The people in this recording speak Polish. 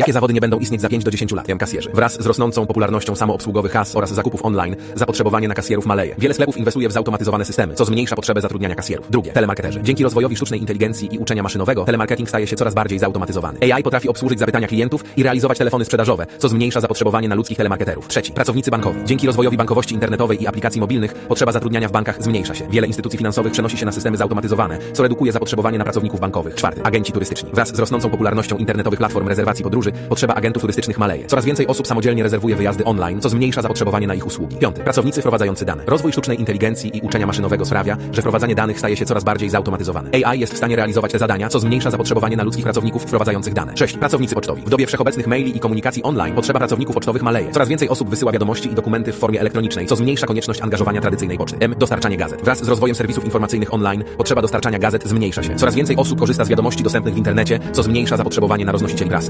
Jakie zawody nie będą istnieć za 5 do 10 lat? M kasjerzy. Wraz z rosnącą popularnością samoobsługowych kas oraz zakupów online, zapotrzebowanie na kasjerów maleje. Wiele sklepów inwestuje w zautomatyzowane systemy, co zmniejsza potrzebę zatrudniania kasjerów. Drugie, telemarketerzy. Dzięki rozwojowi sztucznej inteligencji i uczenia maszynowego, telemarketing staje się coraz bardziej zautomatyzowany. AI potrafi obsłużyć zapytania klientów i realizować telefony sprzedażowe, co zmniejsza zapotrzebowanie na ludzkich telemarketerów. Trzeci, pracownicy bankowi. Dzięki rozwojowi bankowości internetowej i aplikacji mobilnych, potrzeba zatrudniania w bankach zmniejsza się. Wiele instytucji finansowych przenosi się na systemy zautomatyzowane, co redukuje zapotrzebowanie na pracowników bankowych. Czwarty, agenci turystyczni. Wraz z rosnącą popularnością internetowych platform rezerwacji podróży, potrzeba agentów turystycznych maleje. Coraz więcej osób samodzielnie rezerwuje wyjazdy online, co zmniejsza zapotrzebowanie na ich usługi. Piąty, pracownicy wprowadzający dane. Rozwój sztucznej inteligencji i uczenia maszynowego sprawia, że wprowadzanie danych staje się coraz bardziej zautomatyzowane. AI jest w stanie realizować te zadania, co zmniejsza zapotrzebowanie na ludzkich pracowników wprowadzających dane. Sześć, pracownicy pocztowi. W dobie wszechobecnych maili i komunikacji online potrzeba pracowników pocztowych maleje. Coraz więcej osób wysyła wiadomości i dokumenty w formie elektronicznej, co zmniejsza konieczność angażowania tradycyjnej poczty. M. Dostarczanie gazet. Wraz z rozwojem serwisów informacyjnych online potrzeba dostarczania gazet zmniejsza się. Coraz więcej osób korzysta z wiadomości dostępnych w internecie, co zmniejsza zapotrzebowanie na prasy.